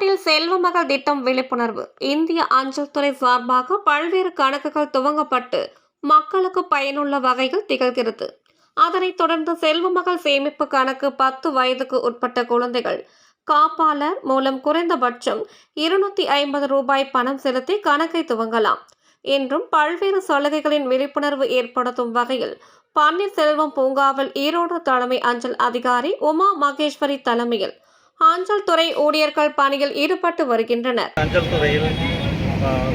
மகள் திட்டம் விழிப்புணர்வு. இந்திய அஞ்சல் துறை சார்பாக பல்வேறு கணக்குகள் துவங்கப்பட்டு மக்களுக்கு பயனுள்ள வகையில் திகழ்கிறது. அதனைத் தொடர்ந்து செல்வ மகள் சேமிப்பு கணக்கு பத்து வயதுக்கு உட்பட்ட குழந்தைகள் காப்பாளர் மூலம் குறைந்தபட்சம் இருநூத்தி ஐம்பது ரூபாய் பணம் செலுத்தி கணக்கை துவங்கலாம். என்றும் பல்வேறு சலுகைகளின் விழிப்புணர்வு ஏற்படுத்தும் வகையில் பன்னீர்செல்வம் பூங்காவில் ஈரோடு தலைமை அஞ்சல் அதிகாரி உமா மகேஸ்வரி தலைமையில் அஞ்சல் துறை ஊழியர்கள் பணியில் ஈடுபட்டு வருகின்றனர். அஞ்சல் துறையில்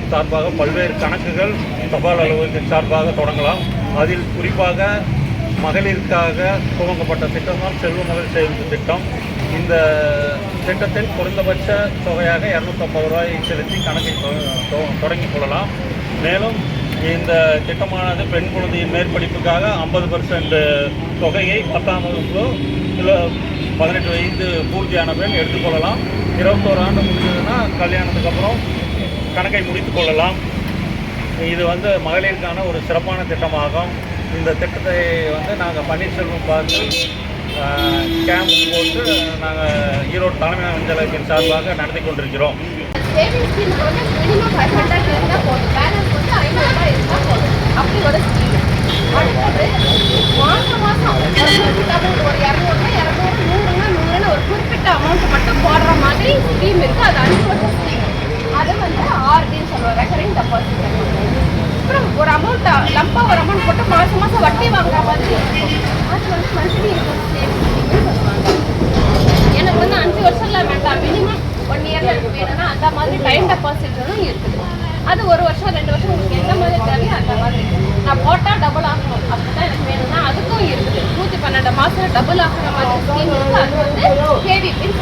சார்பாக பல்வேறு கணக்குகள் தபால் அலுவலகத்தின் சார்பாக தொடங்கலாம். அதில் குறிப்பாக மகளிருக்காக துவங்கப்பட்ட திட்டம் தான் செல்வ மகள் சேமிப்பு திட்டம். இந்த திட்டத்தில் குறைந்தபட்ச தொகையாக இரநூத்தம்பது ரூபாய் செலுத்தி கணக்கை தொ- தொ- தொடங்கிக் கொள்ளலாம். மேலும் இந்த திட்டமானது பெண் குழந்தையின் மேற்படிப்புக்காக ஐம்பது பர்சன்ட் தொகையை பத்தாம் வகுப்பு இல்லை பதினெட்டு வயது பூர்த்தியான பெண் எடுத்துக்கொள்ளலாம். இருபத்தோரு ஆண்டு முடிஞ்சதுன்னா கல்யாணத்துக்கு அப்புறம் கணக்கை முடித்து கொள்ளலாம். இது வந்து மகளிருக்கான ஒரு சிறப்பான திட்டமாகும். இந்த திட்டத்தை வந்து நாங்கள் பன்னீர்செல்வம் பார்த்து கேம்ப் போட்டு நாங்கள் ஈரோடு தலைமை அஞ்சலகத்தின் சார்பாக நடத்தி கொண்டிருக்கிறோம். சேவிங்ஸ் ஸ்கீம் வந்து மினிமம் ஃபைவ் ஹண்ட்ரட் இருந்தால் போதும் பேலன்ஸ் வந்து ஐநூறுரூவா இருந்தால் போதும் அப்படி ஒரு ஸ்கீம் அடுத்தது மாதம் மாதம் ஒரு குறிப்பிட்ட அமௌண்ட் ஒரு இரநூறுனா இரநூறு நூறுனா நூறுன்னு ஒரு குறிப்பிட்ட அமௌண்ட் மட்டும் போடுற மாதிரி ஸ்கீம் இருக்குது அது அஞ்சு வருஷம் ஸ்கீம் அது வந்து ஆர்டின்னு சொல்லுவோம் ரெக்கரிங் டெபாசிட் அப்புறம் ஒரு அமௌண்ட் லம்பாக ஒரு அமௌண்ட் போட்டு மாதம் மாதம் வட்டி வாங்குற மாதிரி. இருக்கும் அது வந்து மந்த்லி இன்கம் சேவிங்ஸ் ஸ்கீம்னு சொல்லுவாங்க எனக்கு வந்து அஞ்சு வருஷம்ல வேண்டாம் மினிமம் ஒன் அந்த மாதிரி டைம் டெபாசிட்டும் இருக்குது. அது ஒரு வருஷம் ரெண்டு வருஷம் உங்களுக்கு எந்த மாதிரி தேவையோ அந்த மாதிரி. நான் போட்டா டபுள் ஆகணும். அப்படிதான் எனக்கு வேணும்னா அதுக்கும் இருக்குது. நூத்தி பன்னெண்டு மாதம் டபுள் ஆகுற மாதிரி ஸ்கீம் இருக்குது அது வந்து கேவிபின்னு